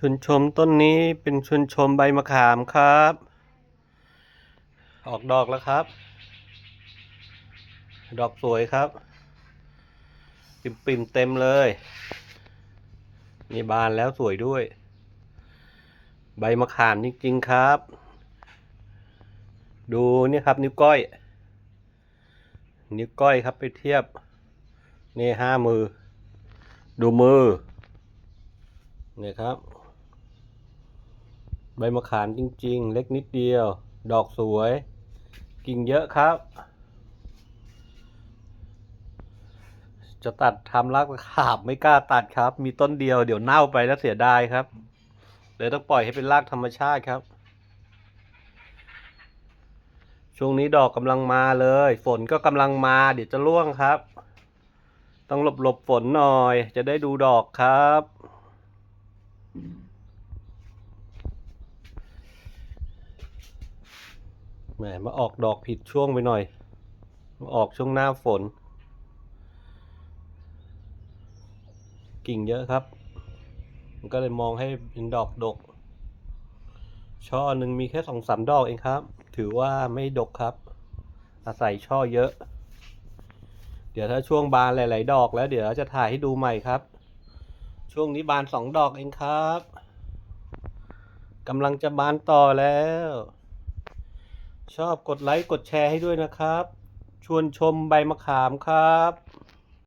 ชวนชมต้นนี้เป็นชวนชมใบมะขามครับ ออกดอกแล้วครับ ดอกสวยครับ ปิ่มปิมๆเต็มเลยนี่บานแล้วสวยด้วย ใบมะขามจริงๆครับ ดูนี่ครับ นิ้วก้อย นิ้วก้อยครับไปเทียบ นี่ห้ามือ ดูมือเนี่ยครับ ใบมะขามจริง ๆ เล็กนิดเดียว ดอกสวย กิ่งเยอะครับ จะตัดทำรากมะขามไม่กล้าตัดครับ มีต้นเดียวเดี๋ยวเน่าไปแล้วเสียดายครับเลยต้องปล่อยให้เป็นรากธรรมชาติครับ ช่วงนี้ดอกกำลังมาเลย ฝนก็กำลังมา เดี๋ยวจะร่วงครับ ต้องหลบหลบฝนหน่อย จะได้ดูดอกครับ แหมมาออกดอกผิดช่วงไปหน่อย มาออกช่วงหน้าฝน กิ่งเยอะครับ มันก็เลยมองให้เป็นดอกดก ช่อหนึ่งมีแค่สองสามดอกเองครับ ถือว่าไม่ดกครับ อาศัยช่อเยอะ เดี๋ยวถ้าช่วงบานหลาย ๆ ดอกแล้ว เดี๋ยวจะถ่ายให้ดูใหม่ครับ ช่วงนี้บานสองดอกเองครับกำลังจะบานต่อแล้ว ชอบกดไลค์กดแชร์ให้ด้วยนะครับ ชวนชมใบมะขามครับ